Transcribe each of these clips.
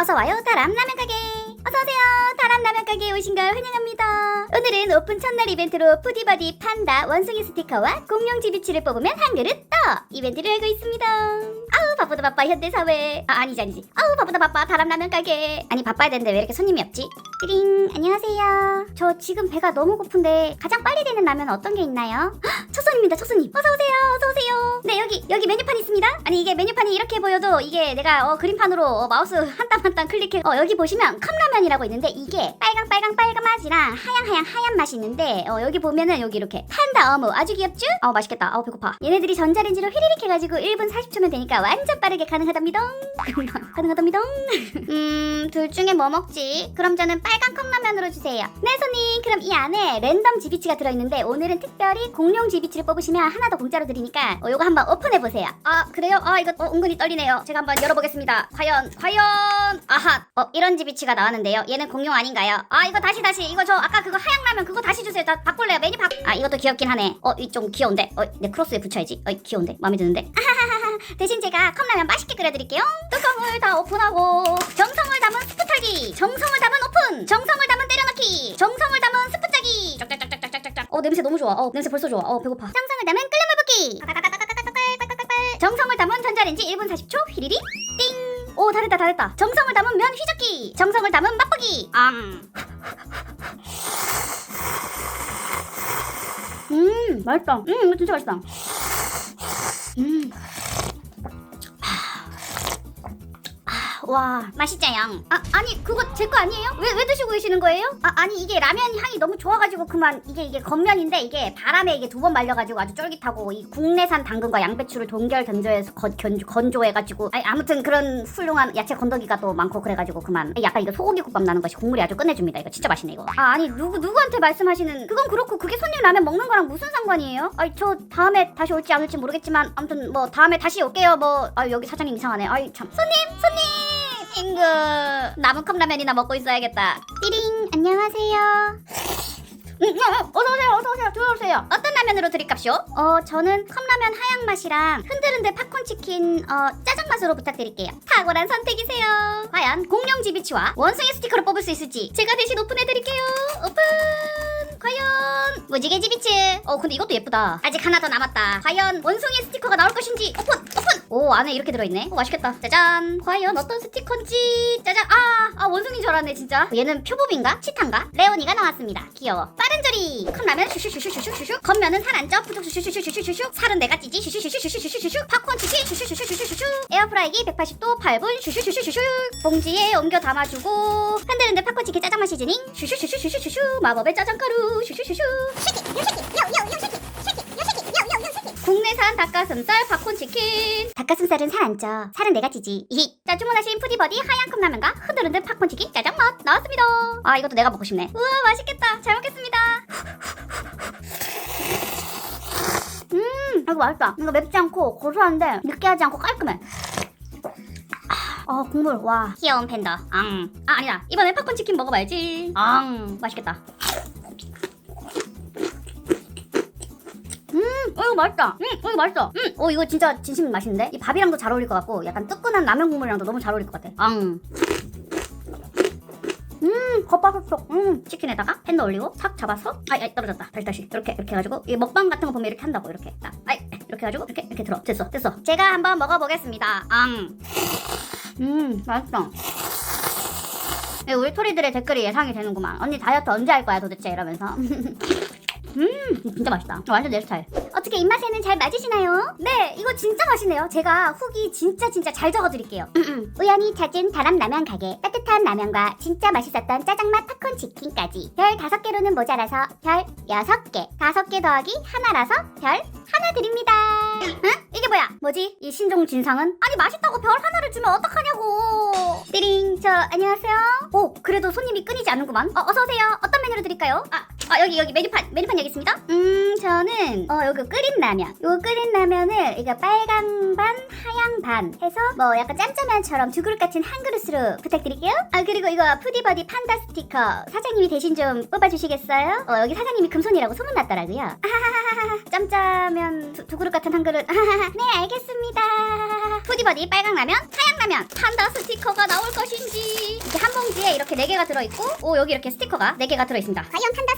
어서 와요 다람 라면 가게. 어서 오세요 다람 라면 가게에 오신 걸 환영합니다. 오늘은 오픈 첫날 이벤트로 푸디바디 판다 원숭이 스티커와 공룡 지비치를 뽑으면 한 그릇 더 이벤트를 하고 있습니다. 아우 바쁘다 바빠 현대사회. 아 아니지 아니지. 아우 바쁘다 바빠. 다람 라면 가게. 아니 바빠야 되는데 왜 이렇게 손님이 없지? 띠링 안녕하세요. 저 지금 배가 너무 고픈데 가장 빨리 되는 라면 어떤 게 있나요? 헉, 첫 손님입니다 첫 손님. 어서오세요 어서오세요. 네 여기 여기 메뉴판 있습니다. 아니 이게 메뉴판이 이렇게 보여도 이게 내가 어, 그림판으로 어, 마우스 한 땀 한 땀 클릭해. 어 여기 보시면 컵라면이라고 있는데 이게 빨강 빨강 빨간 맛이랑 하얀 하얀 하얀 맛이 있는데 어 여기 보면은 여기 이렇게 판다 어묵. 아주 귀엽죠? 어 맛있겠다. 어 배고파. 얘네들이 전자레인지로 휘리릭 해가지고 1분 40초면 되니까 완전 빠르게 가능하답니다. 가능하답니다. 음 둘 중에 뭐 먹지? 그럼 저는 빨간 컵라면으로 주세요. 네 손님. 그럼 이 안에 랜덤 지비치가 들어있는데 오늘은 특별히 공룡 지비치를 뽑으시면 하나 더 공짜로 드리니까 어, 요거 한번 오픈해보세요. 아 그래요? 아 이거 어, 은근히 떨리네요. 제가 한번 열어보겠습니다. 과연 과연! 아하! 어 이런 지비치가 나왔는데요. 얘는 공룡 아닌가요? 아 이거 다시 다시! 이거 저 아까 그거 하얀 라면 그거 다시 주세요. 다 바꿀래요. 메뉴 바 아 이것도 귀엽긴 하네. 어 이 좀 귀여운데? 어 내 크로스에 붙여야지. 어 귀여운데? 마음에 드는데 대신 제가 컵라면 맛있게 끓여드릴게요. 뚜껑을 다 오픈하고 정성을 담은 스프 털기 정성을 담은 오픈 정성을 담은 때려넣기 정성을 담은 스프 짜기. 짝짝짝짝짝짝짝. 어 냄새 너무 좋아. 어 냄새 벌써 좋아. 어 배고파. 정성을 담은 끓여물 붓기. 정성을 담은 전자레인지 1분 40초 휘리리 띵! 오 다 됐다 다 됐다 정성을 담은 면 휘젓기 정성을 담은 맛보기. 앙. 음, 맛있다. 음, 이거 진짜 맛있다. うん。 와. 맛있자양 아 아니 그거 제 거 아니에요? 왜 왜 드시고 계시는 거예요? 아 아니 이게 라면 향이 너무 좋아가지고 그만. 이게 이게 겉면인데 이게 바람에 이게 두 번 말려가지고 아주 쫄깃하고 이 국내산 당근과 양배추를 동결 견조해서 건, 견, 건조해가지고. 아니 아무튼 그런 훌륭한 야채 건더기가 또 많고 그래가지고 그만. 약간 이거 소고기 국밥 나는 것이 국물이 아주 끝내줍니다. 이거 진짜 맛있네 이거. 아 아니 누구 누구한테 말씀하시는 그건 그렇고 그게 손님 라면 먹는 거랑 무슨 상관이에요? 아니 저 다음에 다시 올지 안 올지 모르겠지만 아무튼 뭐 다음에 다시 올게요. 뭐 아 여기 사장님 이상하네. 아이 참. 손님 손님 잉그 남은 컵라면이나 먹고 있어야겠다. 띠링. 안녕하세요. 음, 어, 어서 오세요 어서 오세요. 들어오세요. 어떤 라면으로 드릴까쇼? 어 저는 컵라면 하양 맛이랑 흔들흔들 팝콘 치킨 어 짜장 맛으로 부탁드릴게요. 탁월한 선택이세요. 과연 공룡 지비치와 원숭이 스티커를 뽑을 수 있을지 제가 대신 오픈해드릴게요. 오픈! 과연 무지개 지비치 어 근데 이것도 예쁘다. 아직 하나 더 남았다. 과연 원숭이 스티커가 나올 것인지. 오픈 오픈 오 안에 이렇게 들어있네 오 맛있겠다 짜잔 과연 어떤 스티커인지 짜잔 아, 아 원숭이인 줄 알았네 진짜 얘는 표범인가 치타인가 레오니가 나왔습니다 귀여워 빠른 조리 컵라면 슈슈슈슈슈슈슈 겉면은 살안 쪄 푸죽 슈슈슈슈슈슈슈 살은 내가 찌지 슈슈슈슈슈슈슈슈 팝콘 치킨 슈슈슈슈슈슈슈 에어프라이기 180도 8분 슈슈슈슈슈슈 봉지에 옮겨 담아주고 흔들흔들 팝콘 치킨 짜장 맛 시즈닝 슈슈슈슈슈슈슈 마법의 짜장가루 슈슈슈슈 쉐키 요요요 쉐키 쉐키 요 쉐키 요요요 쉐키 국내산 닭가슴살 팝콘 치킨. 닭가슴살은 살 안 쪄. 살은 내가 찌지. 이히. 자 주문하신 푸디버디 하얀 컵라면과 흔들흔들 팝콘 치킨 짜장 맛 나왔습니다. 아 이것도 내가 먹고 싶네. 우와 맛있겠다. 잘 먹겠습니다. 음 이거 맛있다. 이거 맵지 않고 고소한데 느끼하지 않고 깔끔해. 아 국물 와. 귀여운 팬더. 앙. 아 아니다. 이번에 팝콘 치킨 먹어봐야지. 앙. 맛있겠다. 음 어, 이거 맛있다 음 어, 이거 맛있어 음 어 이거 진짜 진심 맛있는데 이 밥이랑도 잘 어울릴 것 같고 약간 뜨끈한 라면 국물이랑도 너무 잘 어울릴 것 같아 앙 음, 겉바속촉. 음, 치킨에다가 팬도 올리고 탁 잡아서 아이, 아이 떨어졌다. 다시 다시 이렇게 이렇게 해가지고 이 먹방 같은 거 보면 이렇게 한다고 이렇게 딱 아이 이렇게 해가지고 이렇게 이렇게 들어 됐어 됐어. 제가 한번 먹어보겠습니다. 앙. 음, 맛있어. 예, 우리 토리들의 댓글이 예상이 되는구만. 언니 다이어트 언제 할 거야 도대체 이러면서. 음, 진짜 맛있다. 완전 내 스타일. 어떻게 입맛에는 잘 맞으시나요? 네, 이거 진짜 맛있네요. 제가 후기 진짜 진짜 잘 적어드릴게요. 우연히 찾은 다람 라면 가게 따뜻한 라면과 진짜 맛있었던 짜장맛 팝콘 치킨까지 별 다섯 개로는 모자라서 별 여섯 개 다섯 개 더하기 하나라서 별 하나 드립니다. 응? 이게 뭐야? 뭐지? 이 신종 진상은? 아니 맛있다고 별 하나를 주면 어떡하냐고. 띠링 저 안녕하세요. 오 그래도 손님이 끊이지 않는구만. 어 어서 오세요. 어떤 메뉴로 드릴까요? 아 아 여기 여기 메뉴판 메뉴판 여기 있습니다. 음 저는 어 요거 끓인 라면. 요 끓인 라면을 이거 빨강 반 하양 반 해서 뭐 약간 짬짜면처럼 두 그릇 같은 한 그릇으로 부탁드릴게요. 아 그리고 이거 푸디버디 판다 스티커 사장님이 대신 좀 뽑아주시겠어요? 어 여기 사장님이 금손이라고 소문났더라고요. 아하하하 짬짜면 두, 두 그릇 같은 한 그릇. 아하하하. 네 알겠습니다. 푸디버디 빨강 라면 하양 라면 판다 스티커가 나올 것인지 이렇게 한 봉지에 이렇게 네 개가 들어있고 오 여기 이렇게 스티커가 네 개가 들어있습니다. 과연 판다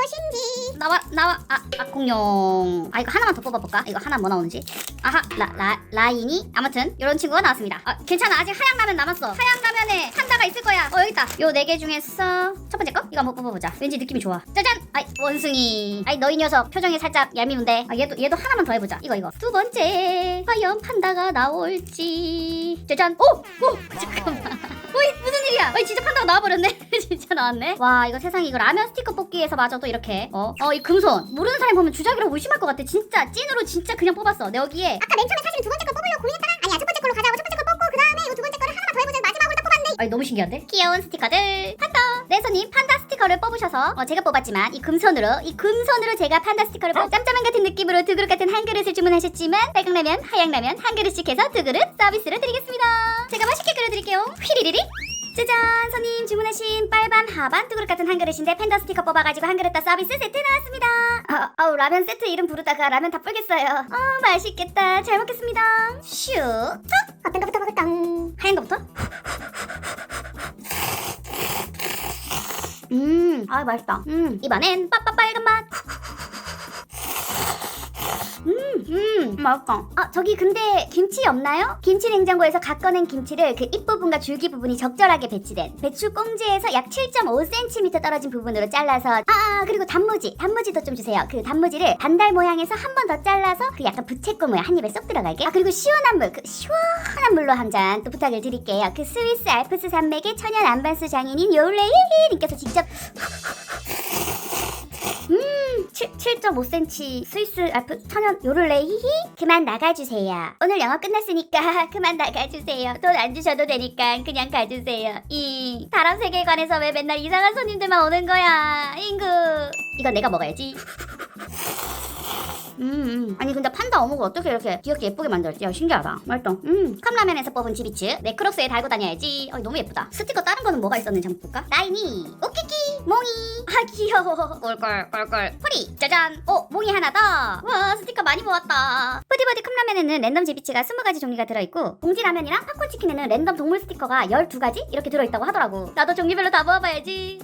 것인지. 나와 나와 아, 아 공룡. 아 이거 하나만 더 뽑아볼까? 이거 하나 뭐 나오는지. 아하 라, 라, 라인이? 아무튼 이런 친구가 나왔습니다. 아 괜찮아. 아직 하양 라면 남았어. 하양 라면에 판다가 있을 거야. 어 여기 있다. 요 네 개 중에서 첫 번째 거? 이거 한번 뽑아보자. 왠지 느낌이 좋아. 짜잔! 아이 원숭이. 아이 너희 녀석. 표정이 살짝 얄미운데. 아 얘도 얘도 하나만 더 해보자. 이거 이거. 두 번째. 과연 판다가 나올지. 짜잔! 오오! 잠깐만 어이 무슨 일이야? 어이 진짜 판다가 나와버렸네. 진짜 나왔네. 와 이거 세상에 이거 라면 스티커 뽑기에서 마저도 이렇게. 어어 이 금손. 모르는 사람 보면 주작이라고 의심할 것 같아. 진짜 찐으로 진짜 그냥 뽑았어. 내 여기에. 아까 맨 처음에 사실은 두 번째 걸 뽑으려고 고민했다가 아니야 첫 번째 걸로 가자고 첫 번째 걸 뽑고 그 다음에 이 두 번째 거를 하나만 더 해보자. 마지막으로 딱 뽑았네. 아니 너무 신기한데? 귀여운 스티커들. 판다. 네 손님 판다 스티커를 뽑으셔서 어, 제가 뽑았지만 이 금손으로 이 금손으로 제가 판다 스티커를 뽑 짬짜면 같은 느낌으로 두 그릇 같은 한 그릇을 주문하셨지만 빨강라면 하양라면 한 그릇씩 해서 두 그릇 서비스로 드리겠습니다 제가 맛있게 끓여드릴게요. 휘리리리. 짜잔. 손님 주문하신 빨반 하반 두 그릇 같은 한 그릇인데 팬더 스티커 뽑아가지고 한 그릇 다 서비스 세트 나왔습니다. 아, 아우 라면 세트 이름 부르다가 라면 다 불겠어요. 아 맛있겠다. 잘 먹겠습니다. 슉 어떤 거부터 먹을까? 하얀 거부터? 음, 아 맛있다. 음, 입안엔 빠빠 빨간 맛. 음, 맛있다. 아, 저기 근데 김치 없나요? 김치 냉장고에서 갓 꺼낸 김치를 그 잎부분과 줄기 부분이 적절하게 배치된 배추 꽁지에서 약 7.5cm 떨어진 부분으로 잘라서 아, 아, 그리고 단무지, 단무지도 좀 주세요. 그 단무지를 반달 모양에서 한 번 더 잘라서 그 약간 부채꼴 모양 한 입에 쏙 들어갈게. 아, 그리고 시원한 물, 그 시원한 물로 한 잔 또 부탁을 드릴게요. 그 스위스 알프스 산맥의 천연 안반수 장인인 요레이 님께서 직접 음, 7, 7.5cm 스위스 알프 천연 요를레이히 그만 나가주세요. 오늘 영업 끝났으니까 그만 나가주세요. 돈 안 주셔도 되니까 그냥 가주세요. 이 다람 세계관에서 왜 맨날 이상한 손님들만 오는 거야? 인구. 이건 내가 먹어야지. 음, 음. 아니 근데 판다 어묵을 어떻게 이렇게 귀엽게 예쁘게 만들지? 야 신기하다. 맛있다. 음, 컵라면에서 뽑은 지비츠 네크로스에 달고 다녀야지. 어, 너무 예쁘다. 스티커 다른 거는 뭐가 있었는지 한번 볼까? 라인이, 오키키, 몽이. 아 귀여워. 꼴꼴 꼴꼴. 프리. 짜잔. 어, 몽이 하나 더. 와 스티커 많이 모았다. 푸디버디 컵라면에는 랜덤 지비츠가 20가지 종류가 들어있고 봉지 라면이랑 팝콘 치킨에는 랜덤 동물 스티커가 12가지 이렇게 들어있다고 하더라고. 나도 종류별로 다 모아봐야지.